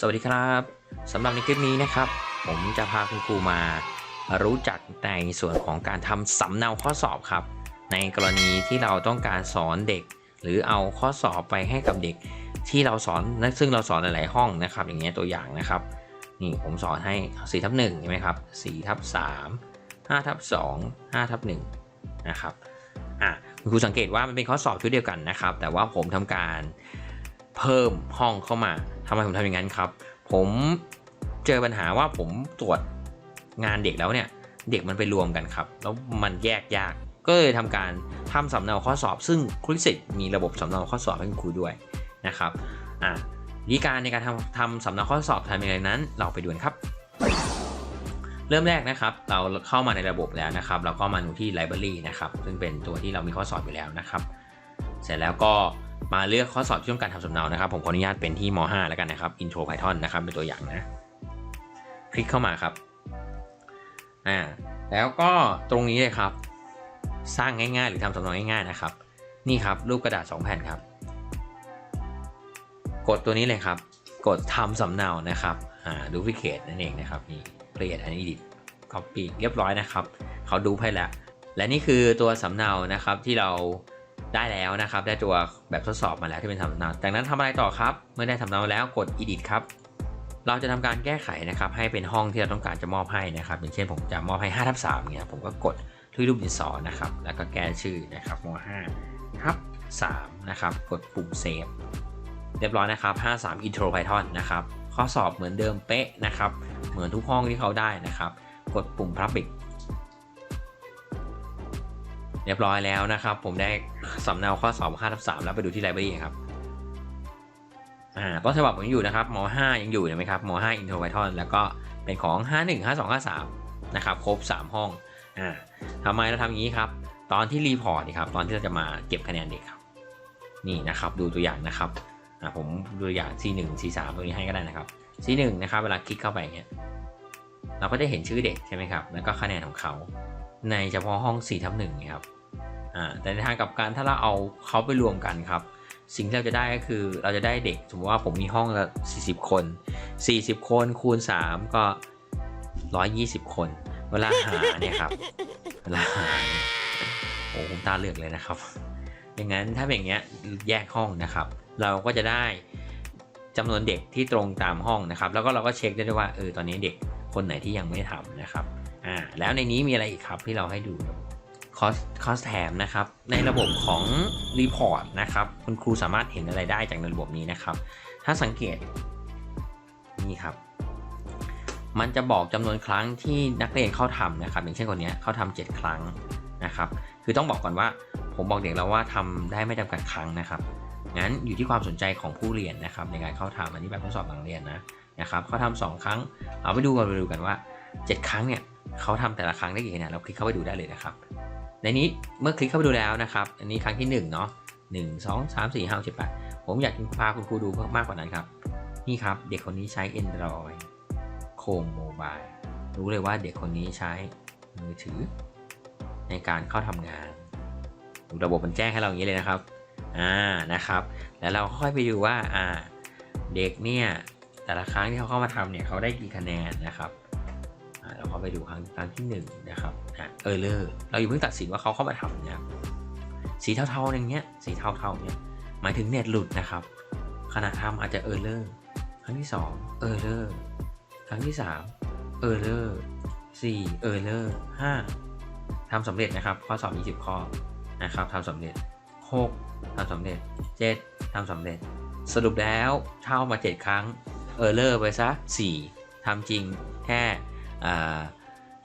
สวัสดีครับสำหรับในคลิปนี้นะครับ ผมจะพาคุณครูมารู้จักในส่วนของการทำสำเนาข้อสอบครับ ในกรณีที่เราต้องการสอนเด็ก หรือเอาข้อสอบไปให้กับเด็กที่เราสอนซึ่งเราสอนหลาย ๆ ห้องนะครับ อย่างเงี้ยตัวอย่างนะครับนี่ผมสอนให้4ทับ1ใช่ไหมครับ4ทับ3 5ทับ2 5ทับ1นะครับอะคุณครูสังเกตว่ามันเป็นข้อสอบชุดเดียวกันนะครับ แต่ว่าผมทำการ เพิ่มห้องเข้ามาทำไมผมทำอย่างนั้นครับ ผมเจอปัญหาว่าผมตรวจงานเด็กแล้วเนี่ย เด็กมันไปรวมกันครับ แล้วมันแยกยาก ก็เลยทำการทำสำเนาข้อสอบ ซึ่งคริสิตมีระบบสำเนาข้อสอบให้คุณครูด้วยนะครับอะวิธีการในการทำทำสำเนาข้อสอบทำอยังไงนั้น เราไปดูกันครับ เริ่มแรกนะครับ เราเข้ามาในระบบแล้วนะครับ เราก็มาดูที่ library นะครับ ซึ่งเป็นตัวที่เรามีข้อสอบอยู่แล้วนะครับ เสร็จแล้วก็ มาเลือกข้อสอบที่ต้องการทำสำเนานะครับ ผมขออนุญาตเป็นที่ม .5 แล้วกันนะครับ Intro Python นะครับเป็นตัวอย่างนะ คลิกเข้ามาครับอ่าแล้วก็ตรงนี้เลยครับ สร้างง่ายๆ หรือทำสำเนาง่ายๆนะครับ นี่ครับรูปกระดาษ 2 แผ่นครับ กดตัวนี้เลยครับ กดทำสำเนานะครับอ่า duplicate นั่นเองนะครับนี่ create and edit copy เรียบร้อยนะครับ เขาดูให้แล้ว และนี่คือตัวสำเนานะครับที่เรา ได้แล้วนะครับ ได้ตัวแบบทดสอบมาแล้วที่เป็นสำเนาจากนั้นทำอะไรต่อครับ เมื่อได้สำเนาแล้วกด edit ครับ เราจะทำการแก้ไขนะครับ ให้เป็นห้องที่เราต้องการจะมอบให้นะครับ อย่างเช่นผมจะมอบให้5ทับ3เนี่ยผมก็กดที่รูปดินสอนะครับ แล้วก็แก้ชื่อนะครับม5ทับ3นะครับ กดปุ่มเซฟเรียบร้อยนะครับ 53 intro python นะครับ ข้อสอบเหมือนเดิมเป๊ะนะครับ เหมือนทุกห้องที่เขาได้นะครับ กดปุ่ม public เรียบร้อยแล้วนะครับ ผมได้สำเนาข้อสอบ5ทับ3แล้วไปดูที่ library ครับอ่าต้นฉบับผมยังอยู่นะครับม5ยังอยู่เห็นไหมครับม5 Intro Python แล้วก็เป็นของ 51 52 53นะครับครบ 3 ห้องอ่าทำไมเราทำอย่างนี้ครับ ตอนที่รีพอร์ตนะครับตอนที่เราจะมาเก็บคะแนนเด็กครับนี่นะครับดูตัวอย่างนะครับอ่าผมดูตัวอย่าง C1 C3 ตัวนี้ให้ก็ได้นะครับ C1 นะครับเวลาคลิกเข้าไปเงี้ยเราก็จะเห็นชื่อเด็กใช่ไหมครับแล้วก็คะแนนของเขาในเฉพาะห้อง4ทับ1ครับ แต่ในทางกับการถ้าเราเอาเขาไปรวมกันครับ สิ่งที่เราจะได้ก็คือเราจะได้เด็กสมมติว่าผมมีห้องละ40 คน 40 คนคูณ 3 ก็ 120 คน เวลาหาเนี่ยครับเวลาหาโอ้ผมตาเหลือกเลยนะครับอย่างนั้นถ้าเป็นอย่างเงี้ยแยกห้องนะครับ เราก็จะได้จำนวนเด็กที่ตรงตามห้องนะครับ แล้วก็เราก็เช็คได้ด้วยว่าเออตอนนี้เด็กคนไหนที่ยังไม่ทำนะครับอ่าแล้วในนี้มีอะไรอีกครับที่เราให้ดู คอสคอสแถมนะครับ ในระบบของรีพอร์ตนะครับ คุณครูสามารถเห็นอะไรได้จากในระบบนี้นะครับ ถ้าสังเกต นี่ครับ มันจะบอกจำนวนครั้งที่นักเรียนเข้าทำนะครับ อย่างเช่นคนนี้เข้าทำ7ครั้งนะครับ คือต้องบอกก่อนว่า ผมบอกเด็กแล้วว่าทำได้ไม่จำกัดครั้งนะครับ งั้นอยู่ที่ความสนใจของผู้เรียนนะครับ ในการเข้าทำอันนี้แบบทดสอบหลังเรียนนะนะครับเขาทำสองครั้ง เอาไปดูกันไปดูกันว่า 7 ครั้งเนี่ยเขาทำแต่ละครั้งได้กี่คะแนนเราคลิกเข้าไปดูได้เลยนะครับ ในนี้เมื่อคลิกเข้าไปดูแล้วนะครับ อันนี้ครั้งที่1เนาะหนึ่งสองสามสี่ห้ากเจ็ดแปดผมอยากพาคุณครูดูมากกว่านั้นครับ นี่ครับ เด็กคนนี้ใช้ Android โคมโมบายรู้เลยว่าเด็กคนนี้ใช้มือถือ ในการเข้าทำงานระบบมันแจ้งให้เราอย่างนี้เลยนะครับอ่านะครับ แล้วเราค่อยไปดูว่าอ่า เด็กเนี่ยแต่ละครั้งที่เขาเข้ามาทำเนี่ยเขาได้กี่คะแนนนะครับ เราเข้าไปดูครั้งครั้งที่1นนะครับเออเลอร์เราอยู่เพิ่งตัดสินว่าเขาเข้ามาทำเนี่ยสีเทาๆอย่างเงี้ยสีเทาๆเนี่ยหมายถึงเน็ตหลุดนะครับขณะทำอาจจะเออเลอร์ครั้งที่2เออเลอร์ครั้งที่3เออเลอร์4เออเลอร์5ทำสำเร็จนะครับ ข้อสอบ 20 ข้อนะครับทำสำเร็จ 6ทำสำเร็จ 7ทำสำเร็จ สรุปแล้วเช่ามา 7 ครั้งเออเลอร์ไปซะ 4ทำจริงแค่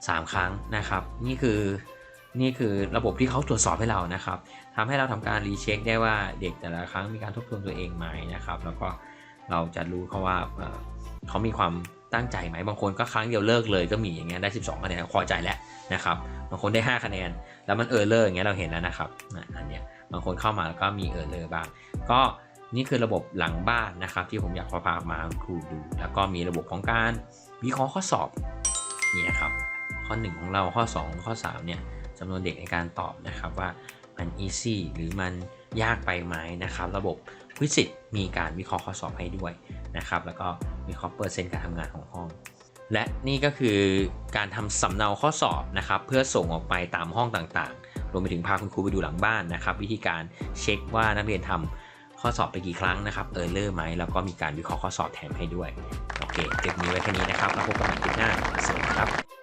สามครั้งนะครับ นี่คือนี่คือระบบที่เขาตรวจสอบให้เรานะครับทำให้เราทำการรีเช็คได้ว่าเด็กแต่ละครั้งมีการทบทวนตัวเองไหมนะครับ แล้วก็เราจะรู้เขาว่าเขามีความตั้งใจไหมบางคนก็ครั้งเดียวเลิกเลยก็มีอย่างเงี้ยได้ 12คะแนนพอใจแล้วนะครับบางคนได้ 5 คะแนน แล้วมันเออเลอร์อย่างเงี้ยเราเห็นแล้วนะครับอันเนี้ยบางคนเข้ามาแล้วก็มีเออเลอร์บ้าง ก็นี่คือระบบหลังบ้านนะครับ ที่ผมอยากพามาครูดู แล้วก็มีระบบของการวิเคราะห์ข้อสอบ นี่นะครับข้อ 1 ของเราข้อ 2 ข้อ3เนี่ยจำนวนเด็กในการตอบนะครับว่ามัน easy หรือมันยากไปไหมนะครับ ระบบวิสิตมีการวิเคราะห์ข้อสอบให้ด้วยนะครับ แล้วก็วิเคราะห์เปอร์เซ็นต์การทำงานของห้อง และนี่ก็คือการทำสำเนาข้อสอบนะครับ เพื่อส่งออกไปตามห้องต่างๆ รวมไปถึงพาคุณครูไปดูหลังบ้านนะครับ วิธีการเช็คว่านักเรียนทำ ข้อสอบไปกี่ครั้งนะครับเออเลอร์ไหมแล้วก็มีการวิเคราะห์ข้อสอบแถมให้ด้วย โอเคคลิปนี้ไว้แค่นี้นะครับแล้วพบกันใหม่คลิปหน้าสวัสดีครับ